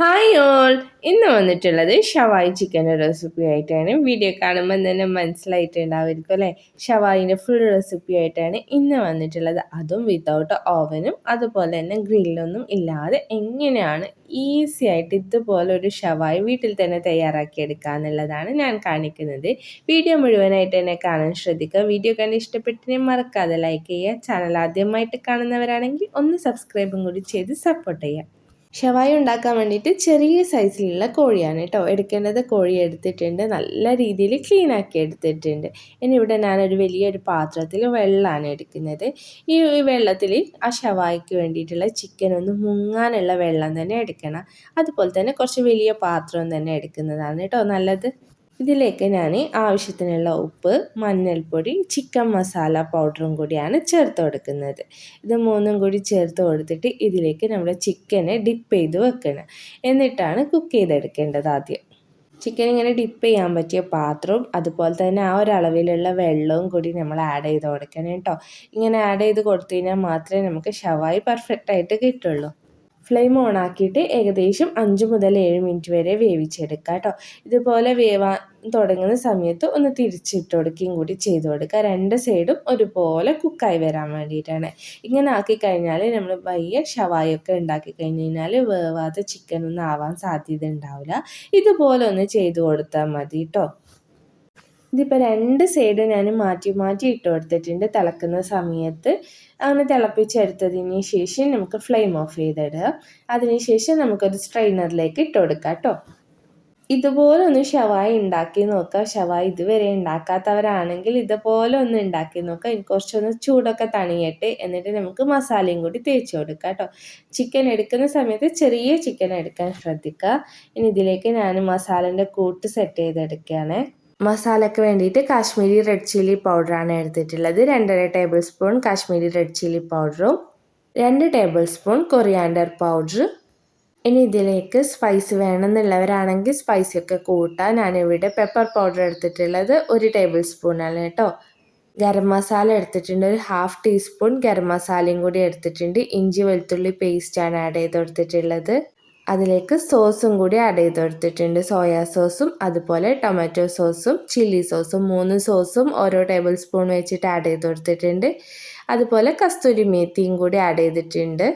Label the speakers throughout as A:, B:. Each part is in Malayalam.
A: ഹായ് ഓൾ ഇന്ന് വന്നിട്ടുള്ളത് ഷവായി ചിക്കന്റെ റെസിപ്പി ആയിട്ടാണ്. വീഡിയോ കാണുമ്പോൾ തന്നെ മനസ്സിലായിട്ടുണ്ടാവുമായിരിക്കും അല്ലേ? ഷവായിന്റെ ഫുൾ റെസിപ്പി ആയിട്ടാണ് ഇന്ന് വന്നിട്ടുള്ളത്. അതും വിതൗട്ട് ഓവനും അതുപോലെ തന്നെ ഗ്രില്ലൊന്നും ഇല്ലാതെ എങ്ങനെയാണ് ഈസി ആയിട്ട് ഇതുപോലെ ഒരു ഷവായി വീട്ടിൽ തന്നെ തയ്യാറാക്കിയെടുക്കുക എന്നുള്ളതാണ് ഞാൻ കാണിക്കുന്നത്. വീഡിയോ മുഴുവനായിട്ട് തന്നെ കാണാൻ ശ്രദ്ധിക്കുക. വീഡിയോ കണ്ട് ഇഷ്ടപ്പെട്ടിനെ മറക്കാതെ ലൈക്ക് ചെയ്യുക. ചാനൽ ആദ്യമായിട്ട് കാണുന്നവരാണെങ്കിൽ ഒന്ന് സബ്സ്ക്രൈബും കൂടി ചെയ്ത് സപ്പോർട്ട് ചെയ്യുക. ഷവായി ഉണ്ടാക്കാൻ വേണ്ടിയിട്ട് ചെറിയ സൈസിലുള്ള കോഴിയാണ് കേട്ടോ. എടുക്കേണ്ടത് കോഴി എടുത്തിട്ടുണ്ട്. നല്ല രീതിയിൽ ക്ലീൻ ആക്കി എടുത്തിട്ടുണ്ട്. ഇനി ഇവിടെ ഞാനൊരു വലിയൊരു പാത്രത്തിൽ വെള്ളമാണ് എടുക്കുന്നത്. ഈ വെള്ളത്തിൽ ആ ഷവായിക്ക് വേണ്ടിയിട്ടുള്ള ചിക്കൻ ഒന്ന് മുങ്ങാനുള്ള വെള്ളം തന്നെ എടുക്കണം. അതുപോലെ തന്നെ കുറച്ച് വലിയ പാത്രം തന്നെ എടുക്കുന്നതാണ് കേട്ടോ നല്ലത്. ഇതിലേക്ക് ഞാൻ ആവശ്യത്തിനുള്ള ഉപ്പ് മഞ്ഞൾപ്പൊടി ചിക്കൻ മസാല പൗഡറും കൂടിയാണ് ചേർത്ത് കൊടുക്കുന്നത്. ഇത് മൂന്നും കൂടി ചേർത്ത് കൊടുത്തിട്ട് ഇതിലേക്ക് നമ്മൾ ചിക്കനെ ഡിപ്പ് ചെയ്ത് വെക്കണം. എന്നിട്ടാണ് കുക്ക് ചെയ്തെടുക്കേണ്ടത് ആദ്യം. ചിക്കൻ ഇങ്ങനെ ഡിപ്പ് ചെയ്യാൻ പറ്റിയ പാത്രവും അതുപോലെ തന്നെ ആ ഒരളവിലുള്ള വെള്ളവും കൂടി നമ്മൾ ആഡ് ചെയ്ത് കൊടുക്കണം കേട്ടോ. ഇങ്ങനെ ആഡ് ചെയ്ത് കൊടുത്തു കഴിഞ്ഞാൽ മാത്രമേ നമുക്ക് ഷവായി പെർഫെക്റ്റ് ആയിട്ട് കിട്ടുള്ളൂ. ഫ്ലെയിം ഓൺ ആക്കിയിട്ട് ഏകദേശം അഞ്ച് മുതൽ ഏഴ് മിനിറ്റ് വരെ വേവിച്ചെടുക്കുക കേട്ടോ. ഇതുപോലെ വേവാൻ തുടങ്ങുന്ന സമയത്ത് ഒന്ന് തിരിച്ചിട്ട് കൊടുക്കുകയും കൂടി ചെയ്ത് കൊടുക്കുക. രണ്ട് സൈഡും ഒരുപോലെ കുക്കായി വരാൻ വേണ്ടിയിട്ടാണ്. ഇങ്ങനെ ആക്കി കഴിഞ്ഞാൽ നമ്മൾ വലിയ ഷവായൊക്കെ ഉണ്ടാക്കി കഴിഞ്ഞ് കഴിഞ്ഞാൽ വേവാത്ത ചിക്കൻ ഒന്നും ആവാൻ സാധ്യത ഉണ്ടാവില്ല. ഇതുപോലെ ഒന്ന് ചെയ്ത് കൊടുത്താൽ മതി കേട്ടോ. ഇതിപ്പോൾ രണ്ട് സൈഡ് ഞാൻ മാറ്റി മാറ്റി ഇട്ട് കൊടുത്തിട്ടുണ്ട്. തിളക്കുന്ന സമയത്ത് അങ്ങനെ തിളപ്പിച്ചെടുത്തതിന് ശേഷം നമുക്ക് ഫ്ലെയിം ഓഫ് ചെയ്തിടുക. അതിനുശേഷം നമുക്കൊരു സ്ട്രെയിനറിലേക്ക് ഇട്ട് കൊടുക്കാം കേട്ടോ ഇതുപോലെ ഒന്ന് ഷവായി ഉണ്ടാക്കി നോക്കുക. ഷവായി ഇതുവരെ ഉണ്ടാക്കാത്തവരാണെങ്കിൽ ഇതുപോലെ ഒന്ന് ഉണ്ടാക്കി നോക്കുക. കുറച്ചൊന്ന് ചൂടൊക്കെ തണിയട്ടെ. എന്നിട്ട് നമുക്ക് മസാലയും കൂടി തേച്ച് കൊടുക്കുക കേട്ടോ ചിക്കൻ എടുക്കുന്ന സമയത്ത് ചെറിയ ചിക്കൻ എടുക്കാൻ ശ്രദ്ധിക്കുക. ഇനി ഇതിലേക്ക് ഞാൻ മസാലന്റെ കൂട്ട് സെറ്റ് ചെയ്തെടുക്കുകയാണ്. മസാലയ്ക്ക് വേണ്ടിയിട്ട് കാശ്മീരി റെഡ് ചില്ലി പൗഡറാണ് എടുത്തിട്ടുള്ളത്. രണ്ടര table spoon Kashmiri red chilli പൗഡറും രണ്ട് ടേബിൾ സ്പൂൺ കൊറിയാൻഡർ പൗഡർ ഇനി ഇതിലേക്ക് സ്പൈസ് വേണമെന്നുള്ളവരാണെങ്കിൽ സ്പൈസൊക്കെ കൂട്ടാം. ഞാനിവിടെ പെപ്പർ പൗഡർ എടുത്തിട്ടുള്ളത് ഒരു ടേബിൾ സ്പൂണാണ് കേട്ടോ. ഗരം മസാല എടുത്തിട്ടുണ്ട് ഒരു ഹാഫ് ടീസ്പൂൺ ഗരം മസാലയും കൂടി എടുത്തിട്ടുണ്ട്. ഇഞ്ചി വെളുത്തുള്ളി പേസ്റ്റാണ് ആഡ് ചെയ്ത് കൊടുത്തിട്ടുള്ളത്. അതിലേക്ക് സോസും കൂടി ആഡ് ചെയ്ത് കൊടുത്തിട്ടുണ്ട്. സോയാ സോസും അതുപോലെ ടൊമാറ്റോ സോസും ചില്ലി സോസും മൂന്ന് സോസും ഓരോ ടേബിൾ സ്പൂൺ വെച്ചിട്ട് ആഡ് ചെയ്ത് കൊടുത്തിട്ടുണ്ട്. അതുപോലെ കസ്തൂരി മേത്തിയും കൂടി ആഡ് ചെയ്തിട്ടുണ്ട്.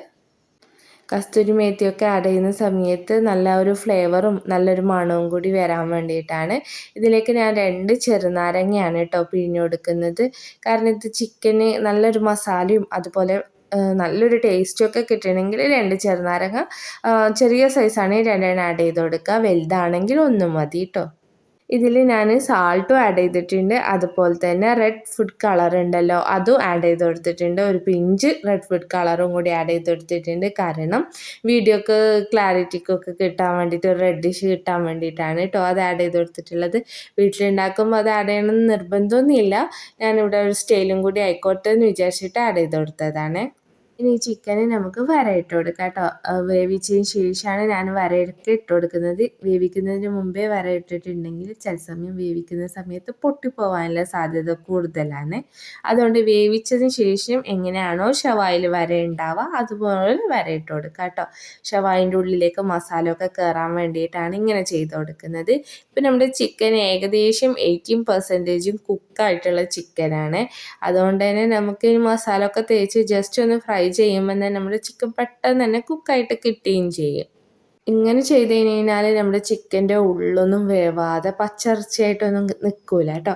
A: കസ്തൂരി മേത്തിയൊക്കെ ആഡ് ചെയ്യുന്ന സമയത്ത് നല്ല ഒരു ഫ്ലേവറും നല്ലൊരു മണവും കൂടി വരാൻ വേണ്ടിയിട്ടാണ്. ഇതിലേക്ക് ഞാൻ രണ്ട് ചെറുനാരങ്ങയാണ് കേട്ടോ പിഴിഞ്ഞു കൊടുക്കുന്നത്. കാരണം ഇത് ചിക്കന് നല്ലൊരു മസാലയും അതുപോലെ നല്ലൊരു ടേസ്റ്റൊക്കെ കിട്ടണമെങ്കിൽ രണ്ട് ചെറുനാരങ്ങ ചെറിയ സൈസാണെങ്കിൽ രണ്ടെണ്ണം ആഡ് ചെയ്ത് കൊടുക്കുക. വലുതാണെങ്കിൽ ഒന്നും മതി കേട്ടോ ഇതിൽ ഞാൻ സാൾട്ടും ആഡ് ചെയ്തിട്ടുണ്ട്. അതുപോലെ തന്നെ റെഡ് ഫുഡ് കളർ ഉണ്ടല്ലോ അതും ആഡ് ചെയ്ത് കൊടുത്തിട്ടുണ്ട്. ഒരു പിഞ്ച് റെഡ് ഫുഡ് കളറും കൂടി ആഡ് ചെയ്ത് കൊടുത്തിട്ടുണ്ട്. കാരണം വീഡിയോക്ക് ക്ലാരിറ്റിക്കൊക്കെ കിട്ടാൻ വേണ്ടിയിട്ട് ഒരു റെഡിഷ് കിട്ടാൻ വേണ്ടിയിട്ടാണ് കേട്ടോ അത് ആഡ് ചെയ്ത് കൊടുത്തിട്ടുള്ളത്. വീട്ടിലുണ്ടാക്കുമ്പോൾ അത് ആഡ് ചെയ്യണമെന്ന് നിർബന്ധമൊന്നുമില്ല. ഞാനിവിടെ ഒരു സ്റ്റൈലും കൂടി ആയിക്കോട്ടെ എന്ന് വിചാരിച്ചിട്ട് ആഡ് ചെയ്ത് കൊടുത്തതാണ്. ഇനി ഈ ചിക്കന് നമുക്ക് വരയിട്ട് കൊടുക്കാം കേട്ടോ വേവിച്ചതിന് ശേഷമാണ് ഞാൻ വരയൊക്കെ ഇട്ട് കൊടുക്കുന്നത്. വേവിക്കുന്നതിന് മുമ്പേ വര ഇട്ടിട്ടുണ്ടെങ്കിൽ ചില സമയം വേവിക്കുന്ന സമയത്ത് പൊട്ടിപ്പോവാനുള്ള സാധ്യത കൂടുതലാണ്. അതുകൊണ്ട് വേവിച്ചതിന് ശേഷം എങ്ങനെയാണോ ഷവായിൽ വര ഉണ്ടാവുക അതുപോലെ വര ഇട്ട് കൊടുക്കുക കേട്ടോ ഷവായിന്റെ ഉള്ളിലേക്ക് മസാല ഒക്കെ കയറാൻ വേണ്ടിയിട്ടാണ് ഇങ്ങനെ ചെയ്ത് കൊടുക്കുന്നത്. ഇപ്പം നമ്മുടെ ചിക്കൻ ഏകദേശം എയ്റ്റീൻ പെർസെന്റേജും കുക്കായിട്ടുള്ള ചിക്കനാണ് അതുകൊണ്ട് തന്നെ നമുക്ക് ഈ മസാല ഒക്കെ തേച്ച് ജസ്റ്റ് ഒന്ന് ഫ്രൈ ചെയ്യുമ്പോൾ തന്നെ നമ്മുടെ ചിക്കൻ പെട്ടെന്ന് തന്നെ കുക്കായിട്ട് കിട്ടുകയും ചെയ്യും. ഇങ്ങനെ ചെയ്ത് കഴിഞ്ഞാൽ നമ്മുടെ ചിക്കന്റെ ഉള്ളൊന്നും വേവാതെ പച്ചിറച്ചിയായിട്ടൊന്നും നിൽക്കില്ല കേട്ടോ.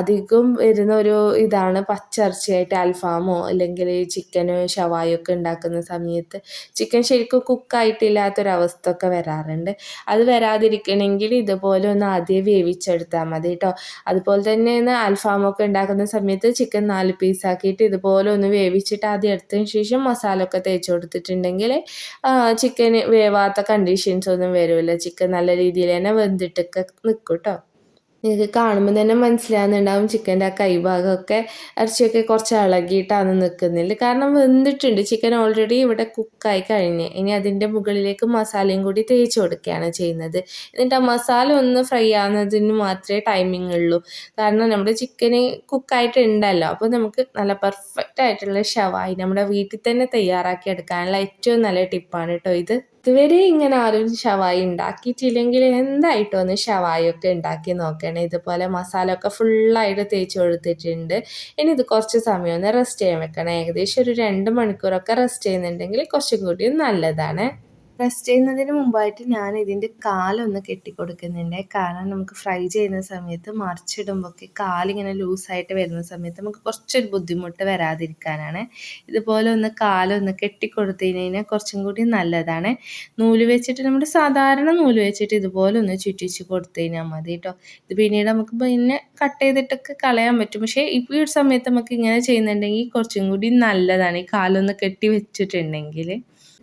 A: അധികം വരുന്ന ഒരു ഇതാണ് പച്ചിറച്ചിയായിട്ട് അൽഫാമോ അല്ലെങ്കിൽ ചിക്കന് ഷവായൊക്കെ ഉണ്ടാക്കുന്ന സമയത്ത് ചിക്കൻ ശരിക്കും കുക്കായിട്ടില്ലാത്തൊരവസ്ഥ ഒക്കെ വരാറുണ്ട്. അത് വരാതിരിക്കണമെങ്കിൽ ഇതുപോലെ ഒന്ന് ആദ്യം വേവിച്ചെടുത്താൽ മതി കേട്ടോ. അതുപോലെ തന്നെ അൽഫാമൊക്കെ ഉണ്ടാക്കുന്ന സമയത്ത് ചിക്കൻ നാല് പീസാക്കിയിട്ട് ഇതുപോലെ ഒന്ന് വേവിച്ചിട്ട് ആദ്യം എടുത്തതിന് ശേഷം മസാല ഒക്കെ തേച്ച് കൊടുത്തിട്ടുണ്ടെങ്കിൽ ചിക്കൻ വേവാത്ത കണ്ടീഷൻസ് ഒന്നും വരില്ല ചിക്കൻ നല്ല രീതിയിൽ തന്നെ വെന്തിട്ടൊക്കെ നിൽക്കും കേട്ടോ നിങ്ങൾക്ക് കാണുമ്പോൾ തന്നെ മനസ്സിലാകുന്നുണ്ടാവും ചിക്കന്റെ ആ കൈഭാഗമൊക്കെ ഇറച്ചിയൊക്കെ കുറച്ച് ഇളകിയിട്ടാണ് നിൽക്കുന്നില്ല കാരണം വെന്തിട്ടുണ്ട്. ചിക്കൻ ഓൾറെഡി ഇവിടെ കുക്കായി കഴിഞ്ഞ്. ഇനി അതിന്റെ മുകളിലേക്ക് മസാലയും കൂടി തേച്ച് കൊടുക്കുകയാണ് ചെയ്യുന്നത്. എന്നിട്ട് ആ മസാല ഒന്ന് ഫ്രൈ ആവുന്നതിന് മാത്രമേ ടൈമിംഗ് ഉള്ളൂ. കാരണം നമ്മുടെ ചിക്കന് കുക്കായിട്ടുണ്ടല്ലോ. അപ്പോൾ നമുക്ക് നല്ല പെർഫെക്റ്റ് ആയിട്ടുള്ള ഷവായി നമ്മുടെ വീട്ടിൽ തന്നെ തയ്യാറാക്കി എടുക്കാനുള്ള ഏറ്റവും നല്ല ടിപ്പാണ് കേട്ടോ ഇത്. ഇതുവരെ ഇങ്ങനെ ആരും ഷവായി ഉണ്ടാക്കിയിട്ടില്ലെങ്കിൽ എന്തായിട്ടും ഒന്ന് ഷവായി ഒക്കെ ഉണ്ടാക്കി നോക്കണേ? ഇതുപോലെ മസാല ഒക്കെ ഫുള്ളായിട്ട് തേച്ച് കൊടുത്തിട്ടുണ്ട് ഇനി ഇത് കുറച്ച് സമയം ഒന്ന് റെസ്റ്റ് ചെയ്യാൻ വെക്കണം. ഏകദേശം ഒരു രണ്ട് മണിക്കൂറൊക്കെ റെസ്റ്റ് ചെയ്യുന്നുണ്ടെങ്കിൽ കുറച്ചും കൂടി നല്ലതാണ്. റെസ്റ്റ് ചെയ്യുന്നതിന് മുമ്പായിട്ട് ഞാൻ ഇതിന്റെ കാലൊന്ന് കെട്ടിക്കൊടുക്കുന്നുണ്ട്. കാരണം നമുക്ക് ഫ്രൈ ചെയ്യുന്ന സമയത്ത് മറിച്ചിടുമ്പോഴൊക്കെ കാലിങ്ങനെ ലൂസായിട്ട് വരുന്ന സമയത്ത് നമുക്ക് കുറച്ചൊരു ബുദ്ധിമുട്ട് വരാതിരിക്കാനാണ്. ഇതുപോലെ ഒന്ന് കാലൊന്ന് കെട്ടിക്കൊടുത്തതിന് കഴിഞ്ഞാൽ കുറച്ചും കൂടി നല്ലതാണ്. നൂൽ വെച്ചിട്ട് നമ്മുടെ സാധാരണ നൂൽ വെച്ചിട്ട് ഇതുപോലെ ഒന്ന് ചുറ്റിച്ച് കൊടുത്തു കഴിഞ്ഞാൽ മതി കേട്ടോ. ഇത് പിന്നീട് നമുക്ക് പിന്നെ കട്ട് ചെയ്തിട്ടൊക്കെ കളയാൻ പറ്റും. പക്ഷേ ഈ ഒരു സമയത്ത് നമുക്ക് ഇങ്ങനെ ചെയ്യുന്നുണ്ടെങ്കിൽ കുറച്ചും കൂടി നല്ലതാണ് ഈ കാലൊന്ന് കെട്ടി വെച്ചിട്ടുണ്ടെങ്കിൽ.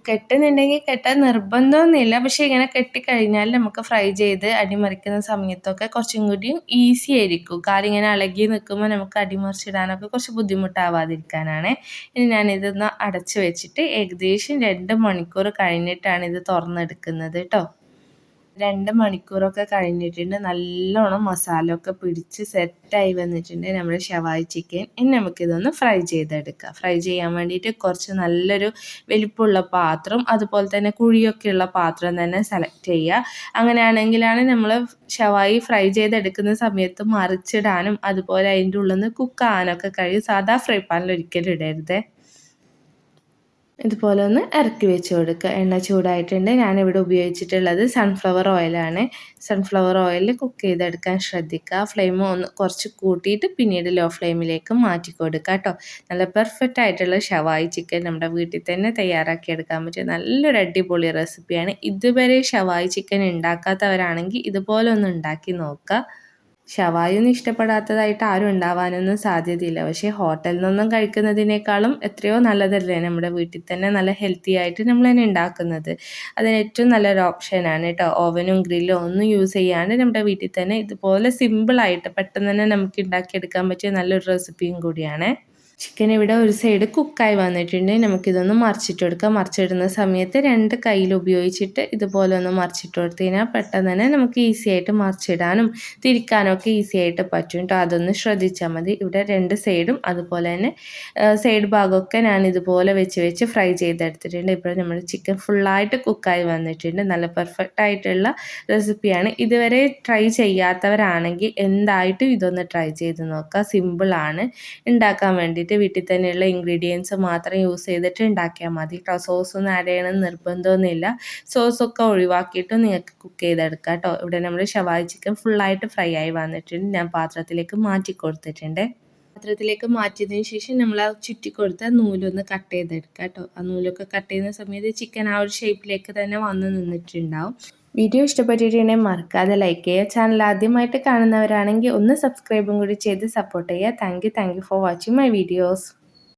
A: കെട്ടുന്നുണ്ടെങ്കിൽ കെട്ടാൻ നിർബന്ധമൊന്നുമില്ല. പക്ഷേ ഇങ്ങനെ കെട്ടിക്കഴിഞ്ഞാൽ നമുക്ക് ഫ്രൈ ചെയ്ത് അടിമറിക്കുന്ന സമയത്തൊക്കെ കുറച്ചും കൂടി ഈസി ആയിരിക്കും. കാര്യം ഇങ്ങനെ ഇളകി നിൽക്കുമ്പോൾ നമുക്ക് അടിമറിച്ചിടാനൊക്കെ കുറച്ച് ബുദ്ധിമുട്ടാവാതിരിക്കാനാണ്. ഇനി ഞാനിതൊന്ന് അടച്ചു വെച്ചിട്ട് ഏകദേശം രണ്ട് മണിക്കൂർ കഴിഞ്ഞിട്ടാണ് ഇത് തുറന്നെടുക്കുന്നത് കേട്ടോ രണ്ട് മണിക്കൂറൊക്കെ കഴിഞ്ഞിട്ടുണ്ട്. നല്ലോണം മസാല ഒക്കെ പിടിച്ച് സെറ്റായി വന്നിട്ടുണ്ട് നമ്മുടെ ഷവായി ചിക്കൻ. ഇനി നമുക്കിതൊന്ന് ഫ്രൈ ചെയ്തെടുക്കാം. ഫ്രൈ ചെയ്യാൻ വേണ്ടിയിട്ട് കുറച്ച് നല്ലൊരു വലിപ്പമുള്ള പാത്രം അതുപോലെ തന്നെ കുഴിയൊക്കെയുള്ള പാത്രം തന്നെ സെലക്ട് ചെയ്യുക. അങ്ങനെയാണെങ്കിലാണ് നമ്മൾ ഷവായി ഫ്രൈ ചെയ്തെടുക്കുന്ന സമയത്ത് മറിച്ചിടാനും അതുപോലെ അതിന്റെ ഉള്ളിൽ നിന്ന് കുക്കാനൊക്കെ കഴിയും. സാധാ ഫ്രൈ പാനിൽ ഒരിക്കലും ഇടരുത്. ഇതുപോലെ ഒന്ന് ഇറക്കി വെച്ച് കൊടുക്കുക. എണ്ണ ചൂടായിട്ടുണ്ട്. ഞാനിവിടെ ഉപയോഗിച്ചിട്ടുള്ളത് സൺഫ്ലവർ ഓയിലാണ് സൺഫ്ലവർ ഓയിൽ കുക്ക് ചെയ്തെടുക്കാൻ ശ്രദ്ധിക്കുക. ഫ്ലെയിം ഒന്ന് കുറച്ച് കൂട്ടിയിട്ട് പിന്നീട് ലോ ഫ്ലെയിമിലേക്ക് മാറ്റി കൊടുക്കുക കേട്ടോ. നല്ല പെർഫെക്റ്റ് ആയിട്ടുള്ള ഷവായി ചിക്കൻ നമ്മുടെ വീട്ടിൽ തന്നെ തയ്യാറാക്കി എടുക്കാൻ പറ്റിയ നല്ലൊരു അടിപൊളി റെസിപ്പിയാണ് ഇതുവരെ ഷവായി ചിക്കൻ ഉണ്ടാക്കാത്തവരാണെങ്കിൽ ഇതുപോലെ ഒന്ന് ഉണ്ടാക്കി നോക്കുക. ഷവായൊന്നും ഇഷ്ടപ്പെടാത്തതായിട്ട് ആരും ഉണ്ടാവാനൊന്നും സാധ്യതയില്ല. പക്ഷേ ഹോട്ടലിൽ നിന്നൊന്നും കഴിക്കുന്നതിനേക്കാളും എത്രയോ നല്ലതല്ലേ നമ്മുടെ വീട്ടിൽ തന്നെ നല്ല ഹെൽത്തി ആയിട്ട് നമ്മൾ തന്നെ ഉണ്ടാക്കുന്നത്. അതിന് ഏറ്റവും നല്ലൊരു ഓപ്ഷനാണ് കേട്ടോ. ഓവനും ഗ്രില്ലും ഒന്നും യൂസ് ചെയ്യാണ്ട് നമ്മുടെ വീട്ടിൽ തന്നെ ഇതുപോലെ സിമ്പിളായിട്ട് പെട്ടെന്ന് തന്നെ നമുക്ക് ഉണ്ടാക്കിയെടുക്കാൻ പറ്റിയ നല്ലൊരു റെസിപ്പിയും കൂടിയാണ്. ചിക്കൻ ഇവിടെ ഒരു സൈഡ് കുക്കായി വന്നിട്ടുണ്ട്. നമുക്കിതൊന്ന് മറിച്ചിട്ട് കൊടുക്കാം മറിച്ചിടുന്ന സമയത്ത് രണ്ട് കയ്യിൽ ഉപയോഗിച്ചിട്ട് ഇതുപോലെ ഒന്ന് മറിച്ചിട്ട് കൊടുത്തു കഴിഞ്ഞാൽ പെട്ടെന്ന് തന്നെ നമുക്ക് ഈസി ആയിട്ട് മറിച്ചിടാനും തിരിക്കാനും ഒക്കെ ഈസി ആയിട്ട് പറ്റും കേട്ടോ അതൊന്ന് ശ്രദ്ധിച്ചാൽ മതി. ഇവിടെ രണ്ട് സൈഡും അതുപോലെ തന്നെ സൈഡ് ഭാഗമൊക്കെ ഞാൻ ഇതുപോലെ വെച്ച് വെച്ച് ഫ്രൈ ചെയ്തെടുത്തിട്ടുണ്ട്. ഇപ്പോൾ നമ്മുടെ ചിക്കൻ ഫുള്ളായിട്ട് കുക്കായി വന്നിട്ടുണ്ട്. നല്ല പെർഫെക്റ്റ് ആയിട്ടുള്ള റെസിപ്പിയാണ് ഇതുവരെ ട്രൈ ചെയ്യാത്തവരാണെങ്കിൽ എന്തായിട്ടും ഇതൊന്ന് ട്രൈ ചെയ്ത് നോക്കുക സിമ്പിളാണ് ഉണ്ടാക്കാൻ വേണ്ടി വേണ്ടിയിട്ട് വീട്ടിൽ തന്നെയുള്ള ഇൻഗ്രീഡിയൻസ് മാത്രം യൂസ് ചെയ്തിട്ട് ഉണ്ടാക്കിയാൽ മതി. കേട്ടോ സോസൊന്നും ആഡ് ചെയ്യണമെന്ന് നിർബന്ധമൊന്നുമില്ല. സോസൊക്കെ ഒഴിവാക്കിയിട്ട് നിങ്ങൾക്ക് കുക്ക് ചെയ്തെടുക്കാം കേട്ടോ ഇവിടെ നമ്മൾ ഷവായി ചിക്കൻ ഫുള്ളായിട്ട് ഫ്രൈ ആയി വന്നിട്ടുണ്ട്. ഞാൻ പാത്രത്തിലേക്ക് മാറ്റി കൊടുത്തിട്ടുണ്ട്. പാത്രത്തിലേക്ക് മാറ്റിയതിന് ശേഷം നമ്മൾ ആ ചുറ്റി കൊടുത്ത നൂലൊന്ന് കട്ട് ചെയ്തെടുക്കാം കേട്ടോ ആ നൂലൊക്കെ കട്ട് ചെയ്യുന്ന സമയത്ത് ചിക്കൻ ആ ഒരു ഷേപ്പിലേക്ക് തന്നെ വന്ന് നിന്നിട്ടുണ്ടാവും. വീഡിയോ ഇഷ്ടപ്പെട്ടിട്ടുണ്ടെങ്കിൽ മറക്കാതെ ലൈക്ക് ചെയ്യുക. ചാനൽ ആദ്യമായിട്ട് കാണുന്നവരാണെങ്കിൽ ഒന്ന് സബ്സ്ക്രൈബും കൂടി ചെയ്ത് സപ്പോർട്ട് ചെയ്യുക. Thank you for watching my videos